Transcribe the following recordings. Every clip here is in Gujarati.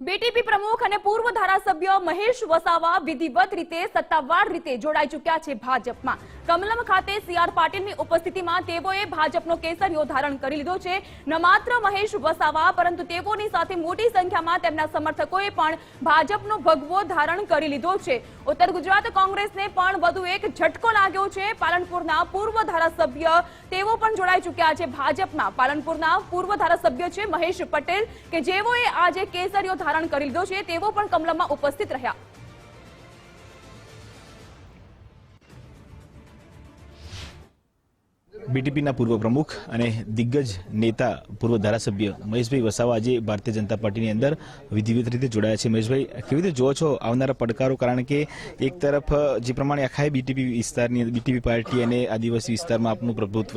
બીટીપી પ્રમુખ અને પૂર્વ ધારાસભ્ય મહેશ વસાવા વિધિવત રીતે સત્તાવાર રીતે જોડાઈ ચૂક્યા છે ભાજપમાં. કમલમ ખાતે સીઆર પાટીલની ઉપસ્થિતિમાં તેઓએ ભાજપનો કેસરીઓ ધારણ કરી લીધો છે. ન માત્ર મહેશ વસાવા, પરંતુ તેઓની સાથે મોટી સંખ્યામાં તેમના સમર્થકોએ પણ ભાજપનો ભગવો ધારણ કરી લીધો છે. ઉત્તર ગુજરાત કોંગ્રેસને પણ વધુ એક ઝટકો લાગ્યો છે. પાલનપુરના પૂર્વ ધારાસભ્ય તેઓ પણ જોડાઈ ચૂક્યા છે ભાજપમાં. પાલનપુરના પૂર્વ ધારાસભ્ય છે મહેશ પટેલ, કે જેઓએ આજે કેસરીઓ ધારણ કરી લીધો છે, તેઓ પણ કમલમમાં ઉપસ્થિત રહ્યા. બીટીપીના પૂર્વ પ્રમુખ અને દિગ્ગજ નેતા પૂર્વ ધારાસભ્ય મહેશભાઈ વસાવા આજે ભારતીય જનતા પાર્ટીની અંદર વિધિવત રીતે જોડાયા છે. મહેશભાઈ, કેવી રીતે જુઓ છો આવનારા પડકારો? કારણ કે એક તરફ જે પ્રમાણે આખા બીટીપી વિસ્તારની, બીટીપી પાર્ટી અને આદિવાસી વિસ્તારમાં આપનું પ્રભુત્વ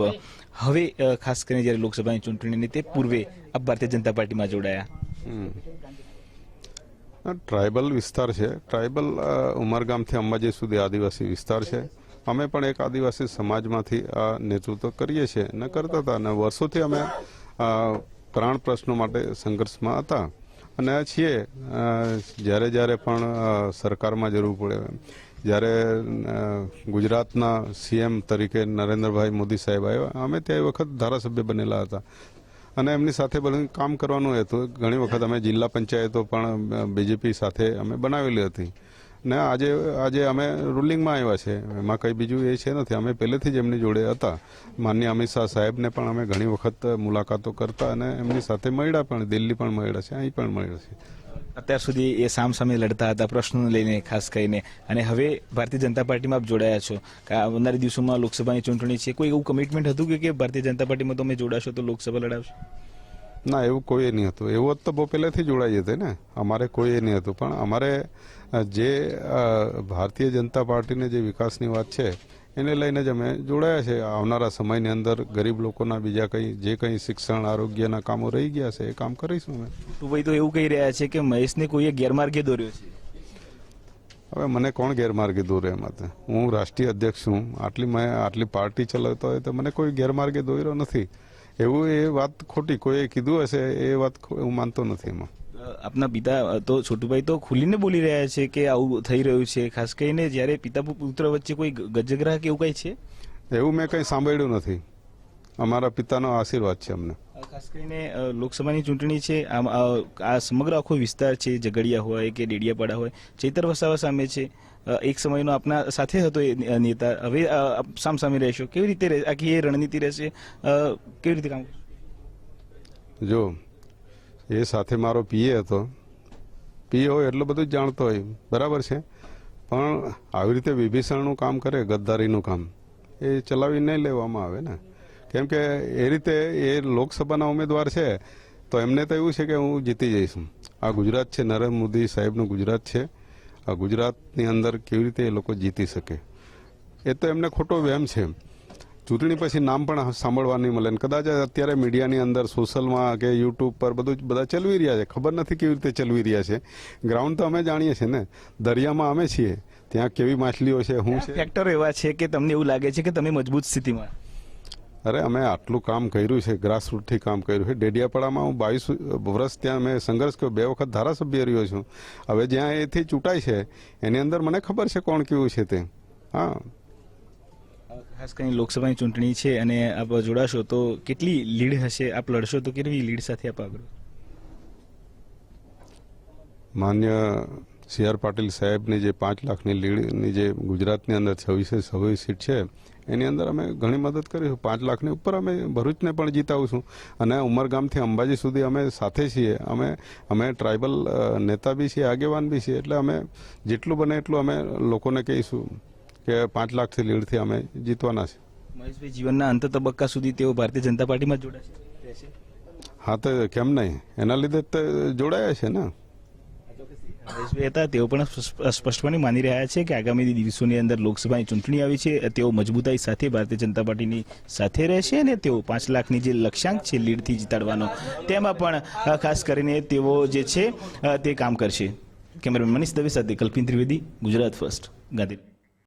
હવે ખાસ કરીને જ્યારે લોકસભાની ચૂંટણીની તે પૂર્વે આપ ભારતીય જનતા પાર્ટીમાં જોડાયા. ટ્રાઇબલ વિસ્તાર છે. ટ્રાઇબલ ઉમરગામથી અંબાજી સુધી આદિવાસી વિસ્તાર છે. અમે પણ એક આદિવાસી સમાજમાંથી આ નેતૃત્વ કરીએ છીએ. ન કરતા હતા અને વર્ષોથી અમે પ્રાણ પ્રશ્નો માટે સંઘર્ષમાં હતા. અને આ છીએ જ્યારે જ્યારે પણ સરકારમાં જરૂર પડે જ્યારે ગુજરાતના સીએમ તરીકે નરેન્દ્રભાઈ મોદી સાહેબ આવ્યા, અમે તે વખત ધારાસભ્ય બનેલા હતા. અને એમની સાથે બધું કામ કરવાનું હતું, ઘણી વખત અમે જિલ્લા પંચાયતો પણ બીજેપી સાથે અમે બનાવેલી હતી. ને આજે આજે અમે રૂલિંગમાં આવ્યા છે. એમાં કંઈ બીજું એ છે નથી. અમે પહેલેથી જ એમની જોડે હતા. માન્ય અમિત શાહ સાહેબને પણ અમે ઘણી વખત મુલાકાતો કરતા અને એમની સાથે મળ્યા પણ. દિલ્હી પણ મળ્યા છે, અહીં પણ મળ્યા છે. અત્યાર સુધી એ સામ સામે લડતા હતા, પ્રશ્નોને લઈને ખાસ કરીને. અને હવે ભારતીય જનતા પાર્ટીમાં જોડાયા છો. આવનારી દિવસોમાં લોકસભાની ચૂંટણી છે. કોઈ એવું કમિટમેન્ટ હતું કે ભારતીય જનતા પાર્ટીમાં તમે જોડાશો તો લોકસભા લડાવશો? ના એવું કોઈ નહીં હતું. એવું તો બહુ પહેલેથી જોડાઈ હતી ને. અમારે કોઈ નહીં હતું. પણ અમારે જે ભારતીય જનતા પાર્ટીને જે વિકાસની વાત છે એને લઈને જ અમે જોડાયા છે. આવનારા સમયની અંદર ગરીબ લોકોના બીજા કંઈ જે કંઈ શિક્ષણ આરોગ્યના કામો રહી ગયા છે એ કામ કરીશું અમે. તો ભાઈ તો એવું કહી રહ્યા છે કે મહેશને કોઈએ ગેરમાર્ગે દોર્યો છે. હવે મને કોણ ગેરમાર્ગે દોરે એમાં હું રાષ્ટ્રીય અધ્યક્ષ છું. આટલી મેં આટલી પાર્ટી ચલાવતો હોય તો મને કોઈ ગેરમાર્ગે દોર્યો નથી. એવું એ વાત ખોટી. કોઈએ કીધું હશે એ વાત હું માનતો નથી એમાં. આપના પિતા તો છોટુભાઈ તો ખુલીને બોલી રહ્યા છે કે આવું થઈ રહ્યું છે. ખાસ કરીને જ્યારે પિતા પુત્ર વચ્ચે કોઈ ગજગ્રાહ કે એવું કઈ છે? એવું મેં કંઈ સાંભળ્યું નથી. અમારા પિતાનો આશીર્વાદ છે અમને. ખાસ કરીને લોકસભાની ચૂંટણી છે આ સમગ્ર આખો વિસ્તાર છે, ઝઘડિયા હોય કે ડેડિયાપાડા હોય, ચૈતર વસાવા સામે છે એક સમયનો આપના સાથે હતો એ નેતા. હવે સામસામે રહેશો. કેવી રીતે આખી એ રણનીતિ રહેશે? કેવી રીતે કામ જો, એ સાથે મારો પીએ હતો. પીએ હોય એટલું બધું જાણતો હોય. બરાબર છે? પણ આવી રીતે વિભીષણનું કામ કરે, ગદ્દારીનું કામ, એ ચલાવી નહીં લેવામાં આવે ને. કેમ કે એ રીતે એ લોકસભાના ઉમેદવાર છે તો એમને તો એવું છે કે હું જીતી જઈશ. આ ગુજરાત છે નરેન્દ્ર મોદી સાહેબનું ગુજરાત છે. આ ગુજરાતની અંદર કેવી રીતે એ લોકો જીતી શકે? એ તો એમને ખોટો વહેમ છે. ચૂંટણી પછી નામ પણ સાંભળવા નહીં મળે ને કદાચ અત્યારે મીડિયાની અંદર સોશિયલમાં કે યુટ્યુબ પર બધું જ બધા ચલવી રહ્યા છે. ખબર નથી કેવી રીતે ચલવી રહ્યા છે. ગ્રાઉન્ડ તો અમે જાણીએ છીએ ને. દરિયામાં અમે છીએ. ત્યાં કેવી માછલીઓ છે હું છે. ફેક્ટરો એવા છે કે તમને એવું લાગે છે કે તમે મજબૂત સ્થિતિમાં? અરે અમે આટલું કામ કર્યું છે ગ્રાસરૂટથી કામ કર્યું છે. ડેડિયાપાડામાં હું બાવીસ વર્ષ ત્યાં મેં સંઘર્ષ કર્યો. બે વખત ધારાસભ્ય રહ્યો છું. હવે જ્યાં એથી ચૂંટાય છે એની અંદર મને ખબર છે કોણ કેવું છે તે. હા. ખાસ કરીને લોકસભાની ચૂંટણી છે અને આપ જોડાશો તો કેટલી લીડ હશે? આપ લડશો તો કેવી લીડ સાથે આપ આગળ? માન્ય સી આર પાટીલ સાહેબની જે પાંચ લાખની લીડની જે ગુજરાતની અંદર છવ્વીસે છવ્વીસ સીટ છે એની અંદર અમે ઘણી મદદ કરીશું પાંચ લાખની ઉપર અમે ભરૂચને પણ જીતાવશું. અને ઉમરગામથી અંબાજી સુધી અમે સાથે છીએ. અમે અમે ટ્રાઇબલ નેતા બી છીએ આગેવાન બી છીએ. એટલે અમે જેટલું બને એટલું અમે લોકોને કહીશું કે પાંચ લાખથી લીડથી અમે જીતવાના છે મહેશભાઈ જીવનના અંત તબક્કા સુધી તેઓ ભારતીય જનતા પાર્ટીમાં જોડાશે? હા તો કેમ નહીં? એના લીધે તો જોડાયા છે ને. હતા, તેઓ પણ સ્પષ્ટ- સ્પષ્ટપણે માની રહ્યા છે કે આગામી દિવસોની અંદર લોકસભાની ચૂંટણી આવી છે. તેઓ મજબૂતાઈ સાથે ભારતીય જનતા પાર્ટીની સાથે રહેશે અને તેઓ પાંચ લાખની જે લક્ષ્યાંક છે, લીડથી જીતાડવાનો. તેમાં પણ ખાસ કરીને તેઓ જે છે તે કામ કરશે. કેમેરામેન મનીષ દવે સાથે કલ્પિન ત્રિવેદી, ગુજરાત ફર્સ્ટ ગાંધી